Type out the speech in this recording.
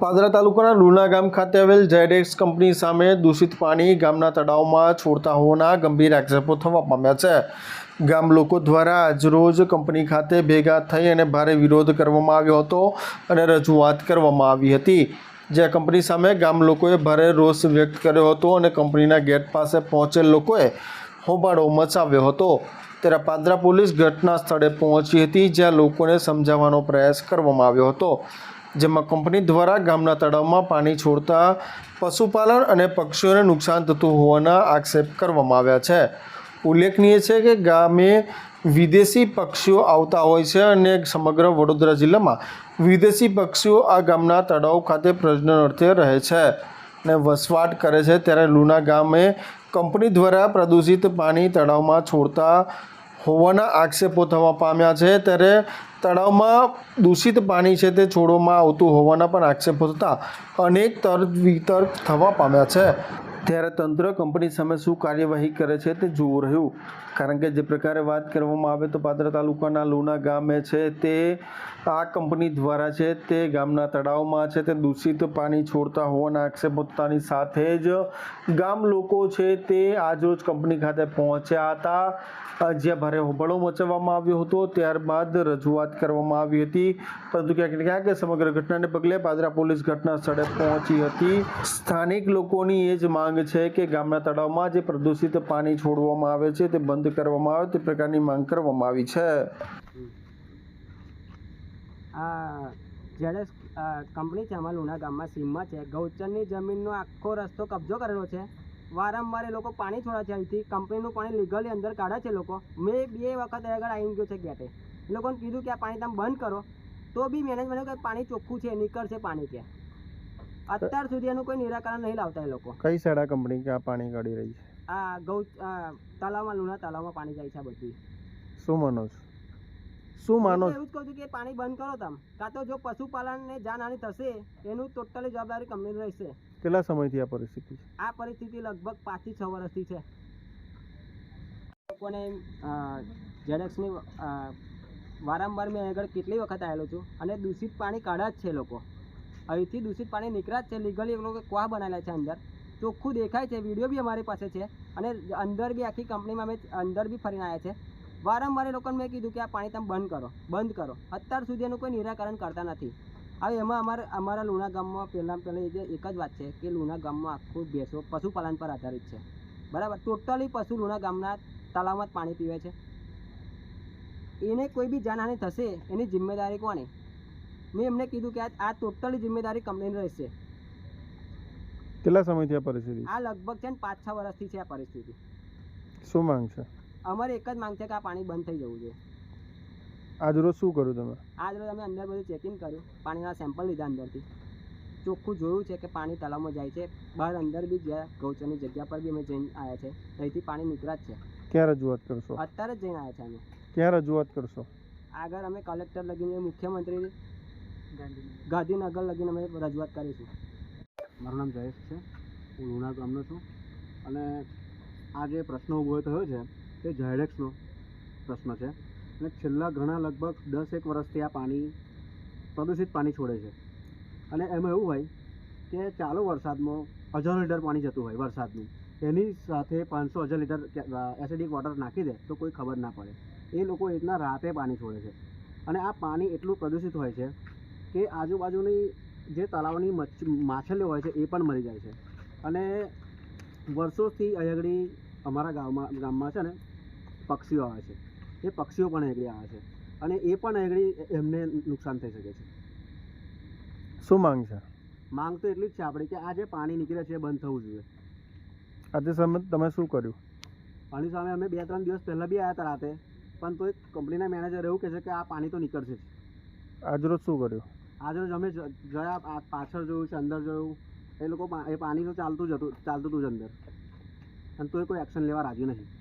પાદરા તાલુકાના લુણા ગામ ખાતે આવેલ ઝેડેક્સ કંપની સામે દૂષિત પાણી ગામના તળાવમાં છોડતા હોવાના ગંભીર આક્ષેપો થવા પામ્યા છે. ગામ લોકો દ્વારા આજરોજ કંપની ખાતે ભેગા થઈ અને ભારે વિરોધ કરવામાં આવ્યો હતો અને રજૂઆત કરવામાં આવી હતી. જ્યાં કંપની સામે ગામ લોકોએ ભારે રોષ વ્યક્ત કર્યો હતો અને કંપનીના ગેટ પાસે પહોંચેલ લોકોએ હોબાળો મચાવ્યો હતો. ત્યારે પાદરા પોલીસ ઘટના સ્થળે પહોંચી હતી જ્યાં લોકોને સમજાવવાનો પ્રયાસ કરવામાં આવ્યો હતો. જેમાં કંપની દ્વારા ગામના તળાવમાં પાણી છોડતા પશુપાલન અને પક્ષીઓને નુકસાન થતું હોવાના આક્ષેપ કરવામાં આવ્યા છે. ઉલ્લેખનીય છે કે ગામે વિદેશી પક્ષીઓ આવતા હોય છે અને સમગ્ર વડોદરા જિલ્લામાં વિદેશી પક્ષીઓ આ ગામના તળાવ ખાતે પ્રજનન અર્થે રહે છે અને વસવાટ કરે છે. ત્યારે લુના ગામે કંપની દ્વારા પ્રદૂષિત પાણી તળાવમાં છોડતા હોવાના આક્ષેપો થવા પામ્યા છે. ત્યારે તળાવમાં દૂષિત પાણી છે તે છોડવામાં આવતું હોવાના પણ આક્ષેપો થતાં અનેક તર્ક વિતર્ક થવા પામ્યા છે. ત્યારે તંત્ર કંપની સામે શું કાર્યવાહી કરે છે તે જોવું રહ્યું. કારણ કે જે પ્રકારે વાત કરવામાં આવે તો પાદરા તાલુકાના લુના ગામે છે તે આ કંપની દ્વારા છે તે ગામના તળાવમાં છે તે દૂષિત પાણી છોડતા હોવાના આક્ષેપ પોતાની સાથે જ ગામ લોકો છે તે આજરોજ કંપની ખાતે પહોંચ્યા હતા. જ્યાં ભારે હોબાળો મચાવવામાં આવ્યો હતો. ત્યારબાદ રજૂઆત કરવામાં આવી હતી. પરંતુ ક્યાંક ક્યાંક સમગ્ર ઘટનાને પગલે પાદરા પોલીસ ઘટના સ્થળે પહોંચી હતી. સ્થાનિક લોકોની એ જ માંગ છે કે ગામના તળાવમાં જે પ્રદૂષિત પાણી છોડવામાં આવે છે તે બંધ કરવામાં આવે, તે પ્રકારની માંગ કરવામાં આવી છે. આ કંપની છે લુણા ગામમાં સીમમાં છે. ગૌચરની જમીનનો આખો રસ્તો કબજો કરેલો છે. વારંવાર એ લોકો પાણી છોડે છે. અહીંથી કંપનીનું પાણી લીગલી અંદર કાઢે છે લોકો. મેં બે વખત આગળ આવી ગયો છે ગેટે. એ લોકોને કીધું કે આ પાણી તમે બંધ કરો. તો બી મેનેજમેન્ટ કે પાણી ચોખ્ખું છે, નીકળશે પાણી કે અત્યાર સુધી એનું કોઈ નિરાકરણ નહીં લાવતા એ લોકો. કઈ સાડા કંપની કે આ પાણી કાઢી રહી છે? આ ગૌ તલાવમાં લુણા તલાવમાં પાણી જાય છે આ બધું. શું માનો છો? શું માનો એવું જ કહું છું કે પાણી બંધ કરો તમે. કાં તો જો પશુપાલનને જાનહાની થશે એનું ટોટલી જવાબદારી કંપની રહેશે. કેટલા સમયથી આ પરિસ્થિતિ છે? આ પરિસ્થિતિ લગભગ પાંચથી છ વર્ષથી છે. લોકોને ઝેડએક્સની વારંવાર મેં આગળ કેટલી વખત આવેલો છું અને દૂષિત પાણી કાઢા જ છે લોકો. અહીંથી દૂષિત પાણી નીકળ્યા જ છે. લીગલી એ લોકો કવા બનાવેલા છે અંદર. ચોખ્ખું દેખાય છે. વીડિયો બી અમારી પાસે છે. અને અંદર બી આખી કંપનીમાં અમે અંદર બી ફરીને આવ્યા છે. વારંવાર એ લોકોને મેં કીધું કે આ પાણી તમે બંધ કરો. બંધ કરો. અત્યાર સુધી એનું કોઈ નિરાકરણ કરતા નથી. હવે એમાં અમારે, અમારા લુણા ગામમાં પહેલાં પહેલાં એક જ વાત છે કે લુણા ગામમાં આખું ભેંસો પશુપાલન પર આધારિત છે. બરાબર? ટોટલી પશુ લુણા ગામના તળાવમાં જ પાણી પીવે છે. એને કોઈ બી જાનહાનિ થશે, એની જિમ્મેદારી કોની? મેં એમને કીધું કે આ આ ટોટલી જિમ્મેદારી કંપનીની રહેશે. કેટલા સમયથી આ પરિસ્થિતિ? આ લગભગ છે ને પાંચ છ વર્ષથી છે આ પરિસ્થિતિ. શું માંગ છે? અમારે એક જ માંગ છે કે આ પાણી બંધ થઈ જવું જોઈએ. આજરોજ શું કર્યું તમે? આજ રોજ અમે અંદર બધું ચેકિંગ કર્યું. પાણીના સેમ્પલ લીધા અંદરથી. ચોખ્ખું જોયું છે કે પાણી તળાવમાં જાય છે. બહાર અંદર બી ગયા ગૌચરની જગ્યા પર બી અમે જઈને આવ્યા છે. અહીંથી પાણી નીકળ્યા જ છે. ક્યાં રજૂઆત કરશો? અત્યારે જ જઈને આવ્યા છે અમે. ક્યાં રજૂઆત કરશો? આગળ અમે કલેક્ટર લગીને મુખ્યમંત્રી ગાંધીનગર. લગીને અમે રજૂઆત કરીશું. મારું નામ જયેશ છે. હું લુણા ગામનો છું. અને આ જે પ્રશ્ન ઊભો થયો છે તે ઝાયડેક્સનો પ્રશ્ન છે. અને છેલ્લા ઘણા લગભગ દસ એક વર્ષથી આ પાણી પ્રદૂષિત પાણી છોડે છે. અને એમાં એવું હોય કે ચાલુ વરસાદમાં હજારો લીટર પાણી જતું હોય વરસાદનું. એની સાથે પાંચસો હજાર લીટર એસિડિક વોટર નાખી દે તો કોઈ ખબર ના પડે. એ લોકો એટલા રાતે પાણી છોડે છે. અને આ પાણી એટલું પ્રદૂષિત હોય છે કે આજુબાજુની જે તળાવની માછલીઓ હોય છે એ પણ મરી જાય છે. અને વર્ષોથી અહીંયાગળી અમારા ગામમાં ગામમાં છે ને પક્ષીઓ આવે છે. એ પક્ષીઓ પણ અહીંયા આવે છે. અને એ પણ અહીં એમને નુકસાન થઈ શકે છે. શું માંગ છે? માંગ તો એટલી જ છે આપણી કે આ જે પાણી નીકળે છે એ બંધ થવું જોઈએ. આજે સમય તમે શું કર્યું? પાણી સામે અમે બે ત્રણ દિવસ પહેલાં બી આવ્યા હતા રાતે પણ તો એક કંપનીના મેનેજર એવું કહે છે કે આ પાણી તો નીકળશે જ. આજરોજ શું કર્યું? આજે અમે ગયા પાછળ જોયું છે, અંદર જોયું. એ લોકો એ પાણી તો ચાલતું જ હતું, ચાલતું હતું જ અંદર. અને તોય કોઈ એક્શન લેવા રાજી નથી